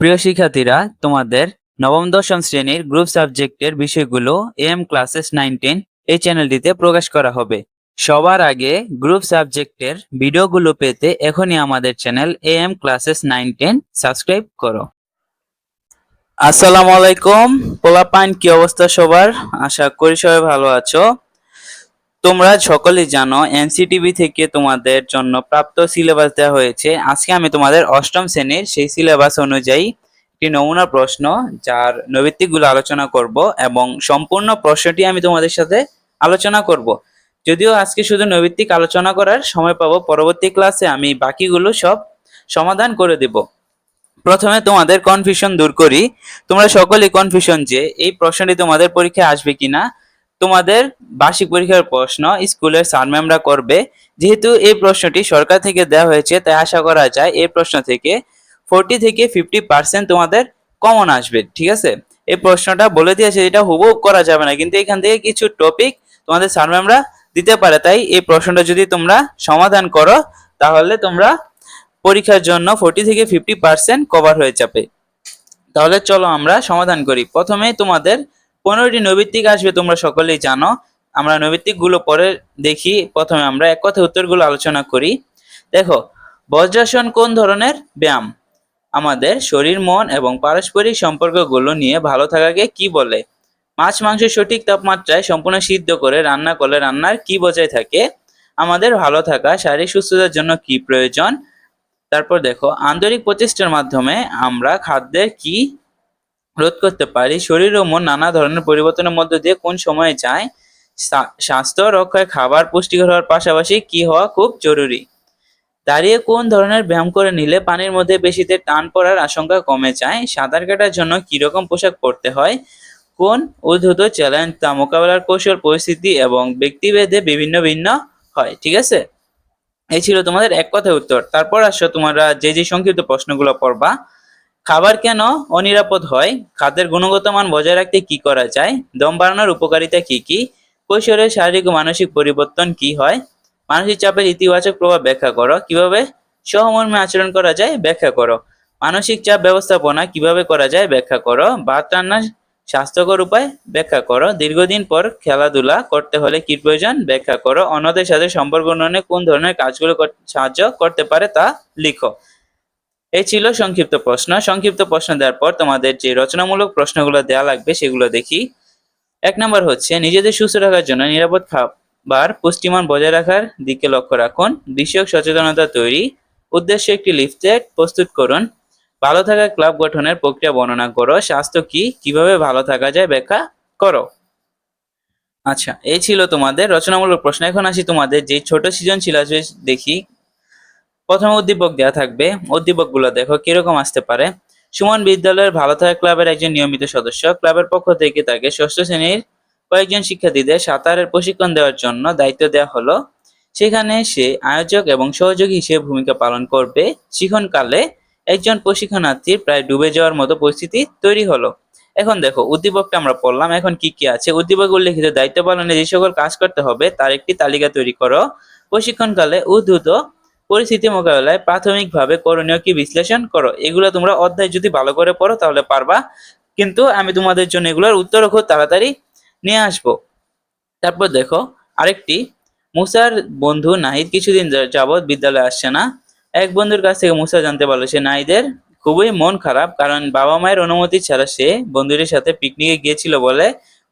প্রিয় শিক্ষার্থীরা, তোমাদের নবম, দশম শ্রেণির গ্রুপ সাবজেক্টের বিষয়গুলো এম ক্লাসেস নাইন টেন এই চ্যানেলটিতে প্রকাশ করা হবে। সবার আগে গ্রুপ সাবজেক্টের ভিডিওগুলো পেতে এখনই আমাদের channel A M classes nine ten subscribe করো। আসসালামু আলাইকুম। পোলাপাইন কি অবস্থা সবার? আশা করি সবাই ভালো আছো। তোমরা সকলেই জানো, এনসিটিভি থেকে তোমাদের জন্য প্রাপ্ত সিলেবাস দেওয়া হয়েছে। আজকে আমি তোমাদের অষ্টম শ্রেণির সেই সিলেবাস অনুযায়ী একটি নমুনা প্রশ্ন, যার নৈবিত্তিকগুলো আলোচনা করব এবং সম্পূর্ণ প্রশ্নটি আমি তোমাদের সাথে আলোচনা করব। যদিও আজকে শুধু নৈবিত্তিক আলোচনা করার সময় পাবো, পরবর্তী ক্লাসে আমি বাকিগুলো সব সমাধান করে দেব। প্রথমে তোমাদের কনফিউশন দূর করি। তোমরা সকলেই কনফিউশন যে এই প্রশ্নটি তোমাদের পরীক্ষায় আসবে কিনা। তোমাদের বার্ষিক পরীক্ষার প্রশ্ন স্কুলের স্যার ম্যামরা করবে। যেহেতু এই প্রশ্নটি সরকার থেকে দেওয়া হয়েছে, তাই আশা করা যায় এই প্রশ্ন থেকে ফোরটি থেকে ফিফটি পার্সেন্ট তোমাদের কমন আসবে, ঠিক আছে? এই প্রশ্নটা বলে দিয়েছে এটা হুবহু করা যাবে না, কিন্তু এখান থেকে কিছু টপিক তোমাদের স্যার ম্যামরা দিতে পারে। তাই এই প্রশ্নটা যদি তোমরা সমাধান করো, তাহলে তোমরা পরীক্ষার জন্য ফোরটি থেকে ফিফটি পার্সেন্ট কভার হয়ে যাবে। তাহলে চলো আমরা সমাধান করি। প্রথমে তোমাদের পনেরোটি নৈবিত্তিক আসবে, তোমরা সকলেই জানো। আমরা নৈবিত্তিকগুলো পরে দেখি। প্রথমে আমরা এক কথা উত্তরগুলো আলোচনা করি। দেখো, বজ্রাসন কোন ধরনের? ব্যায়াম। আমাদের শরীর, মন এবং পারস্পরিক সম্পর্কগুলো নিয়ে ভালো থাকাকে কি বলে? মাছ মাংস সঠিক তাপমাত্রায় সম্পূর্ণ সিদ্ধ করে রান্না করলে রান্নার কি বজায় থাকে? আমাদের ভালো থাকা, শারীরিক সুস্থতার জন্য কি প্রয়োজন? তারপর দেখো, আন্তরিক প্রচেষ্টার মাধ্যমে আমরা খাদ্যের কি রোধ করতে পারি। শরীর ও মন নানা ধরনের পরিবর্তনের মধ্য দিয়ে কোন সময়ে যায় স্বাস্থ্য রক্ষায় খাবার পুষ্টিকর হওয়ার পাশাপাশি কি হওয়া খুব জরুরি। দাঁড়িয়ে কোন ধরনের ব্যায়াম করে নিলে পানির মধ্যে বেশিতে টান পড়ার আশঙ্কা কমে যায়, সাঁতার কাটার জন্য কি রকম পোশাক পরতে হয়, কোন উদ্ভূত চ্যালেঞ্জ তা মোকাবেলার কৌশল, পরিস্থিতি এবং ব্যক্তিভেদে বিভিন্ন ভিন্ন হয়, ঠিক আছে? এই ছিল তোমাদের এক কথায় উত্তর। তারপর আসো তোমরা যে যে সংক্ষিপ্ত প্রশ্নগুলো পড়বা। খাবার কেন অনিরাপদ হয়? খাদ্যের গুণগত মান বজায় রাখতে কি করা যায়? দম বাড়ানোর উপকারিতা কি কি? কৈশোরের শারীরিক ও মানসিক পরিবর্তন কি হয়? মানসিক চাপের ইতিবাচক প্রভাব ব্যাখ্যা করো। কীভাবে? সহমর্মে আচরণ করা যায়? ব্যাখ্যা করো। মানসিক চাপ ব্যবস্থাপনা কীভাবে করা যায়? ব্যাখ্যা করো। ভাত রান্নার স্বাস্থ্যকর উপায়? ব্যাখ্যা করো। দীর্ঘদিন পর খেলাধুলা করতে হলে কি প্রয়োজন? ব্যাখ্যা করো। অন্যদের সাথে সম্পর্ক উন্নয়নে কোন ধরনের কাজগুলো সাহায্য করতে পারে তা লিখো। এই ছিল সংক্ষিপ্ত প্রশ্ন। সংক্ষিপ্ত প্রশ্ন দেওয়ার পর তোমাদের যে রচনামূলক প্রশ্নগুলো দেওয়া লাগবে সেগুলো দেখি। এক নম্বর হচ্ছে, নিজেদের সুস্থ রাখার জন্য নিরাপদ খাবার পুষ্টিমান বজায় রাখার দিকে লক্ষ্য রাখুন। বিষয়ক সচেতনতা তৈরি। উদ্দেশ্যে একটি লিফলেট প্রস্তুত করুন। ভালো থাকা ক্লাব গঠনের প্রক্রিয়া বর্ণনা করো। স্বাস্থ্য কি? কীভাবে ভালো থাকা যায় ব্যাখ্যা করো। আচ্ছা এই ছিল তোমাদের রচনামূলক প্রশ্ন। এখন আসি তোমাদের যে ছোট সৃজনশীল আসবে দেখি প্রথমে উদ্দীপক দেওয়া থাকবে। উদ্দীপকগুলো দেখো কীরকম আসতে পারে। সুমন বিদ্যালয়ের ভালো থাকা ক্লাবের একজন নিয়মিত সদস্য। ক্লাবের পক্ষ থেকে তাকে ষষ্ঠ শ্রেণির কয়েকজন শিক্ষার্থীদের সাঁতারের প্রশিক্ষণ দেওয়ার জন্য দায়িত্ব দেওয়া হলো। সেখানে সে আয়োজক এবং সহযোগী হিসেবে ভূমিকা পালন করবে। শিক্ষণকালে একজন প্রশিক্ষণার্থীর প্রায় ডুবে যাওয়ার মতো পরিস্থিতি তৈরি হলো। এখন দেখো, উদ্দীপকটা আমরা পড়লাম। এখন কি কি আছে? উদ্দীপক উল্লেখিত দায়িত্ব পালনে যে সকল কাজ করতে হবে, তার একটি তালিকা তৈরি করো। প্রশিক্ষণকালে উদ্ধৃত পরিস্থিতি মোকাবেলায় প্রাথমিকভাবে করণীয় কি বিশ্লেষণ করো? এগুলো তোমরা অধ্যায় যদি ভালো করে পড়ো তাহলে পারবা। কিন্তু আমি তোমাদের জন্য এগুলোর উত্তর খুব তাড়াতাড়ি নিয়ে আসব। তারপর দেখো, আরেকটি, মুসার বন্ধু নাহিদ কিছুদিন যাবৎ বিদ্যালয়ে আসছে না। এক বন্ধুর কাছ থেকে মুসা জানতে পারল সে নাহিদের খুবই মন খারাপ, কারণ বাবা মায়ের অনুমতি ছাড়া সে বন্ধুদের সাথে পিকনিকে গিয়েছিল বলে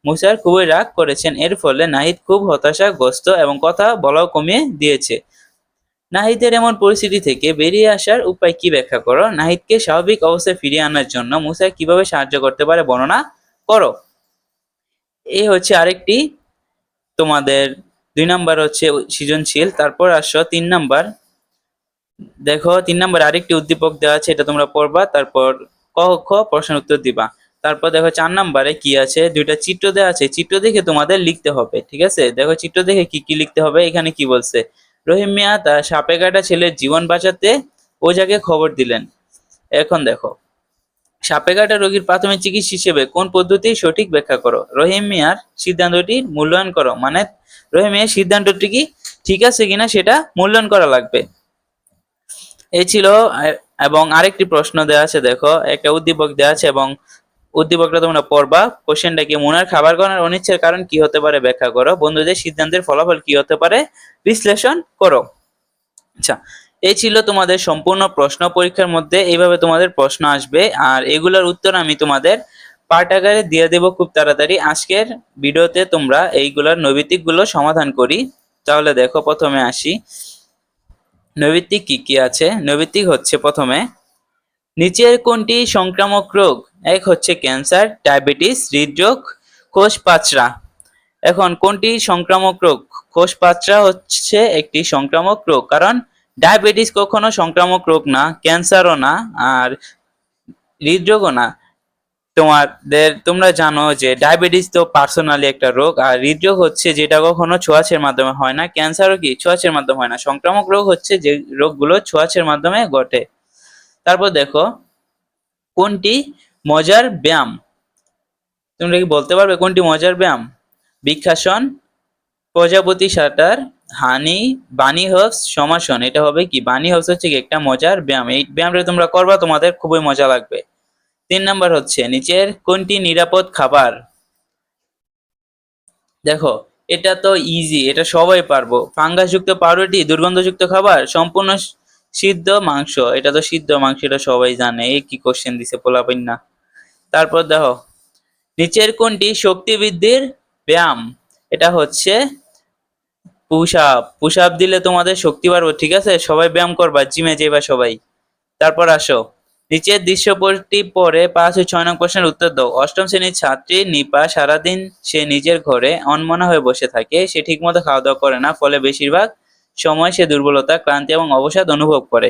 মুসার খুবই রাগ করেছেন। এর ফলে নাহিদ খুব হতাশাগ্রস্ত এবং কথা বলাও কমিয়ে দিয়েছে। নাহিদের এমন পরিস্থিতি থেকে বেরিয়ে আসার উপায় কি ব্যাখ্যা করো? নাহিদকে স্বাভাবিক অবস্থায় ফিরিয়ে আনার জন্য মুসা কীভাবে সাহায্য করতে পারে বর্ণনা করো। এই হচ্ছে আরেকটি তোমাদের, দুই নাম্বার হচ্ছে সৃজনশীল, তারপর আসো তিন নাম্বার। দেখো, তিন নাম্বার আরেকটি উদ্দীপক দেওয়া আছে, এটা তোমরা পড়বা, তারপর ক, খ প্রশ্ন উত্তর দিবা। তারপর দেখো চার নাম্বারে কি আছে, দুইটা চিত্র দেওয়া আছে, চিত্র দেখে তোমাদের লিখতে হবে, ঠিক আছে? দেখো চিত্র দেখে কি কি লিখতে হবে, এখানে কি বলছে? রহিম মিয়া তার সাপে কাটা ছেলের জীবন বাঁচাতে ওজাকে খবর দিলেন। এখন দেখো, সাপে কাটা রোগীর প্রাথমিক চিকিৎসা হিসেবে কোন পদ্ধতি সঠিক ব্যাখ্যা করো? রহিম মিয়ার সিদ্ধান্তটি মূল্যায়ন করো। মানে রহিম মিয়ার সিদ্ধান্তটি কি ঠিক আছে কিনা সেটা মূল্যায়ন করা লাগবে। এই ছিল এবং আরেকটি প্রশ্ন দেওয়া আছে, দেখো, একটা উদ্দীপক দেওয়া আছে, এবং উদ্দীপকটা তোমরা পড়বা। কোশ্চেনটা কি? মনের খাবার গ্রহণের অনিচ্ছের কারণ কি হতে পারে ব্যাখ্যা করো। বন্ধুদের সিদ্ধান্তের ফলাফল কি হতে পারে? বিশ্লেষণ করো। আচ্ছা এই ছিল তোমাদের সম্পূর্ণ প্রশ্ন পরীক্ষার মধ্যে। এইভাবে তোমাদের প্রশ্ন আসবে। আর এগুলোর উত্তর আমি তোমাদের পার্ট আকারে দিয়ে দেবো খুব তাড়াতাড়ি। আজকের ভিডিওতে তোমরা এইগুলোর নৈবিত্তিকগুলো সমাধান করি। তাহলে দেখো, প্রথমে আসি। নৈবিত্তিক কি কি আছে? নৈবিত্তিক হচ্ছে প্রথমে নিচের কোনটি সংক্রামক রোগ? এক হচ্ছে ক্যান্সার, ডায়াবেটিস, হৃদরোগ কোষ পাচরা এখন কোনটি সংক্রামক রোগ? কোষ পাচরা হচ্ছে একটি সংক্রামক রোগ, কারণ ডায়াবেটিস কখনো সংক্রামক রোগ না, ক্যান্সারও না, আর হৃদরোগও না। তোমাদের, তোমরা জানো যে ডায়াবেটিস তো পার্সোনালি একটা রোগ, আর হৃদরোগ হচ্ছে যেটা কখনো ছোঁয়াচের মাধ্যমে হয় না, ক্যান্সারও কি ছোঁয়াচের মাধ্যমে হয় না। সংক্রামক রোগ হচ্ছে যে রোগগুলো ছোঁয়াচের মাধ্যমে ঘটে। তারপর দেখো, কোনটি মজার ব্যায়াম? তোমরা কি বলতে পারবে কোনটি মজার ব্যায়াম? বৃক্ষাসন, প্রজাপতি সাঁতার হানি বানি হবস সমাসন। এটা হবে কি? বানি হবস হচ্ছে কি একটা মজার ব্যায়াম। এই ব্যায়ামটা তোমরা করবা, তোমাদের খুবই মজা লাগবে। তিন নাম্বার হচ্ছে, নিচের কোনটি নিরাপদ খাবার? দেখো, এটা তো ইজি এটা সবাই পারব। ফাঙ্গাসযুক্ত পাউরুটি, দুর্গন্ধযুক্ত খাবার, সম্পূর্ণ সিদ্ধ মাংস, এটা তো সিদ্ধ মাংস, এটা সবাই জানে। এই কি কোশ্চেন দিছে পোলাপাইন না তারপর দেখো, নিচের কোনটি শক্তি বৃদ্ধির ব্যায়াম? এটা হচ্ছে পুশ আপ পুশ আপ দিলে তোমাদের শক্তি বাড়বে, ঠিক আছে? সবাই ব্যায়াম করবা জিমে যাইবা সবাই। তারপর আসো, নিচের দৃশ্যপটটি পরে পাঁচ ও ছয় নং প্রশ্নের উত্তর দাও। অষ্টম শ্রেণির ছাত্রী নিপা সারাদিন সে নিজের ঘরে অনমনা হয়ে বসে থাকে, সে ঠিকমতো খাওয়া দাওয়া করে না, ফলে বেশিরভাগ সময় সে দুর্বলতা, ক্লান্তি এবং অবসাদ অনুভব করে।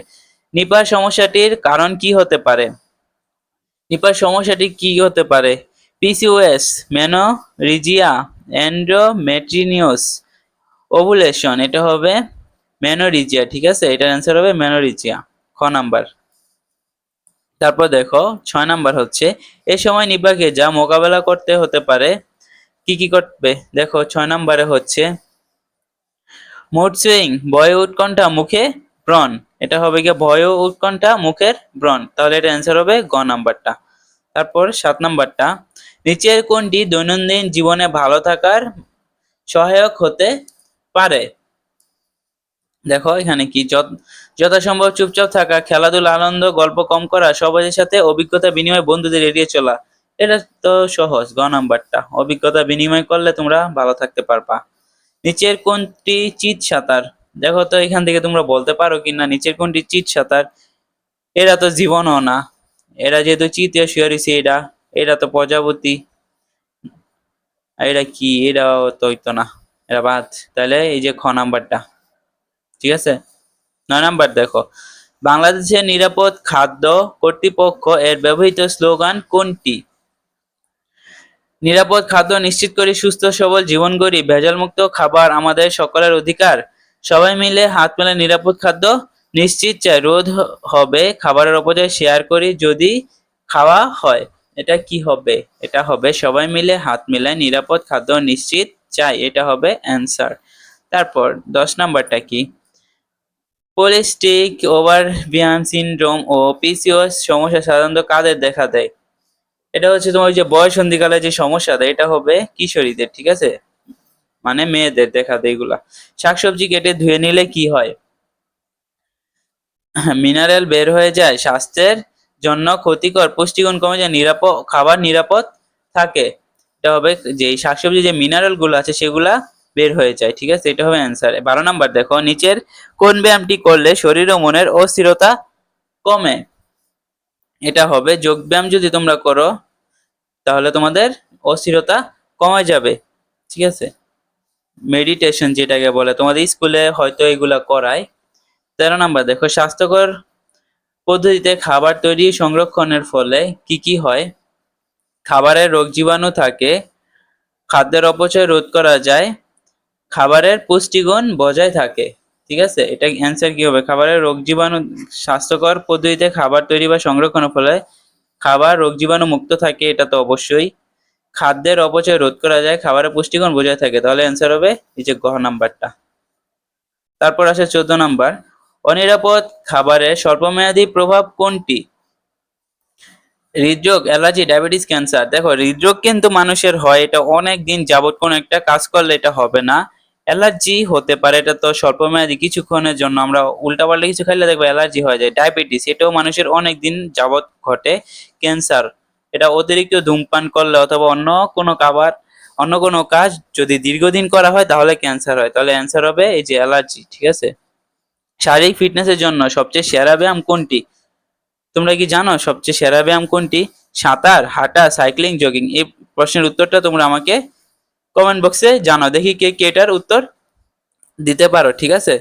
নিপার সমস্যাটির কারণ কি হতে পারে? নিপার সমস্যাটি কি হতে পারে? পিসিওএস মেনোরিজিয়া এন্ড্রোমেট্রিনিয়াস ওভুলেশন এটা হবে মেনোরিজিয়া ঠিক আছে? এটার অ্যান্সার হবে মেনোরিজিয়া খ নাম্বার। তারপর দেখো, ছয় নাম্বার হচ্ছে এই সময় নিপাকে যা মোকাবেলা করতে হতে পারে, কি কি করবে? দেখো, ছয় নাম্বারে হচ্ছে মুড সুইং ভয় উৎকণ্ঠা, মুখে ব্রণ। এটা হবে গিয়ে ভয় উৎকণ্ঠা, মুখের ব্রণ। তাহলে এটা অ্যান্সার হবে গ নাম্বারটা। তারপর সাত নাম্বারটা। নিচের কোনটি দৈনন্দিন জীবনে ভালো থাকার সহায়ক হতে পারে। দেখো এখানে কি যথাসম্ভব চুপচাপ থাকা, খেলাধুলা, আনন্দ, গল্প কম করা, সবাইয়ের সাথে অভিজ্ঞতা বিনিময় বন্ধুদের এড়িয়ে চলা। এটা তো সহজ, গ নাম্বারটা। অভিজ্ঞতা বিনিময় করলে তোমরা ভালো থাকতে পারবা। নিচের কোনটি চিত সাঁতার? দেখো তো এখান থেকে তোমরা বলতে পারো কি না, নিচের কোনটি চিত সাঁতার? এরা তো জীবনও না। এরা যেহেতু চিতীয় শিয়রিছি এটা এটা তো প্রজাপতি। এটা কি? এরাও তো হইতো না। এরা বাদ তাহলে এই যে খ নাম্বারটা। ঠিক আছে? নয় নাম্বার দেখো। বাংলাদেশের নিরাপদ খাদ্য কর্তৃপক্ষ এর ব্যবহৃত স্লোগান কোনটি? নিরাপদ খাদ্য নিশ্চিত করি, সুস্থ, সবল, জীবন গড়ি, ভেজালমুক্ত খাবার আমাদের সকলের অধিকার। সবাই মিলে হাত মেলে নিরাপদ খাদ্য নিশ্চিত চাই, রোধ হবে, খাবারের অপচয় শেয়ার করি যদি খাওয়া হয়। এটা কি হবে? এটা হবে সবাই মিলে হাত মিলে নিরাপদ খাদ্য নিশ্চিত চাই, এটা হবে অ্যান্সার তারপর দশ নাম্বারটা কি? পলিস্টিক ওভার ওভারভিয়ান সিনড্রোম ও পিসিওএস সমস্যা সাধারণত কাদের দেখা দেয়? এটা হচ্ছে তোমার ওই যে বয়সন্ধিকালে যে সমস্যা দেয় এটা হবে কিশোরীদের, ঠিক আছে? মানে মেয়েদের দেখা দেয় এগুলা। শাকসবজি কেটে ধুয়ে নিলে কি হয়? মিনারেল বের হয়ে যায়, স্বাস্থ্যের জন্য ক্ষতিকর, পুষ্টিগুণ কমে যায় নিরাপদ খাবার নিরাপদ থাকে। এটা হবে যে শাকসবজি যে মিনারেলগুলো আছে, সেগুলা বের হয়ে যায়, ঠিক আছে? এটা হবে অ্যান্সার। বারো নাম্বার দেখো, নিচের কোন ব্যায়ামটি করলে শরীর ও মনের অস্থিরতা কমে? এটা হবে যোগ ব্যায়াম যদি তোমরা করো, তাহলে তোমাদের অস্থিরতা কমে যাবে, ঠিক আছে? মেডিটেশন যেটাকে বলে, তোমাদের স্কুলে হয়তো এগুলা করায়। তেরো নাম্বার, দেখো, স্বাস্থ্যকর পদ্ধতিতে খাবার তৈরি সংরক্ষণের ফলে কি কি হয়? খাবারের রোগ জীবাণু থাকে, খাদ্যের অপচয় রোধ করা যায়, খাবারের পুষ্টিগুণ বজায় থাকে। ঠিক আছে? এটা অ্যান্সার কি হবে? খাবারের রোগ জীবাণু স্বাস্থ্যকর পদ্ধতিতে খাবার তৈরি বা সংরক্ষণের ফলে খাবার রোগ জীবাণু মুক্ত থাকে, এটা তো অবশ্যই। খাদ্যের অপচয় রোধ করা যায়, খাবারের পুষ্টিগুণ বজায় থাকে। তাহলে অ্যান্সার হবে এই যে গহ নাম্বারটা। তারপর আসে চোদ্দ নাম্বার। অনিরাপদ খাবারের স্বল্পমেয়াদী প্রভাব কোনটি? হৃদরোগ, অ্যালার্জি, ডায়াবেটিস, ক্যান্সার। দেখো, হৃদরোগ কিন্তু মানুষের হয়, এটা অনেক দিন যাবত কোনো একটা কাজ করলে এটা হবে না। অ্যালার্জি হতে পারে, এটা তো স্বল্পমেয়াদী, কিছুক্ষণের জন্য আমরা উল্টাপাল্টা কিছু খাইলে দেখব অ্যালার্জি হয়ে যায়। ডায়াবেটিস, এটাও মানুষের অনেক দিন যাবত ঘটে। ক্যান্সার, এটা অতিরিক্ত ধূমপান করলে অথবা অন্য কোনো খাবার, অন্য কোনো কাজ যদি দীর্ঘদিন করা হয়, তাহলে ক্যান্সার হয়। তাহলে অ্যান্সার হবে এই যে অ্যালার্জি, ঠিক আছে? শারীরিক ফিটনেসের জন্য সবচেয়ে সেরা ব্যায়াম কোনটি? তোমরা কি জানো সবচেয়ে সেরা ব্যায়াম কোনটি? সাঁতার, হাঁটা, সাইক্লিং, জগিং। এই প্রশ্নের উত্তরটা তোমরা আমাকে কমেন্ট বক্সে জানাও, দেখি কে কে এটার উত্তর দিতে পারো, ঠিক আছে?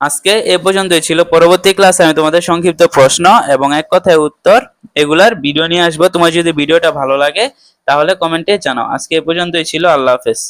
আজকে এ পর্যন্তই ছিল পরবর্তী ক্লাসে আমি তোমাদের সংক্ষিপ্ত প্রশ্ন এবং এক কথায় উত্তর এগুলার ভিডিও নিয়ে আসব। তোমার যদি ভিডিওটা ভালো লাগে তাহলে কমেন্টে জানাও। আজকে এ পর্যন্তই ছিল, আল্লাহ হাফেজ।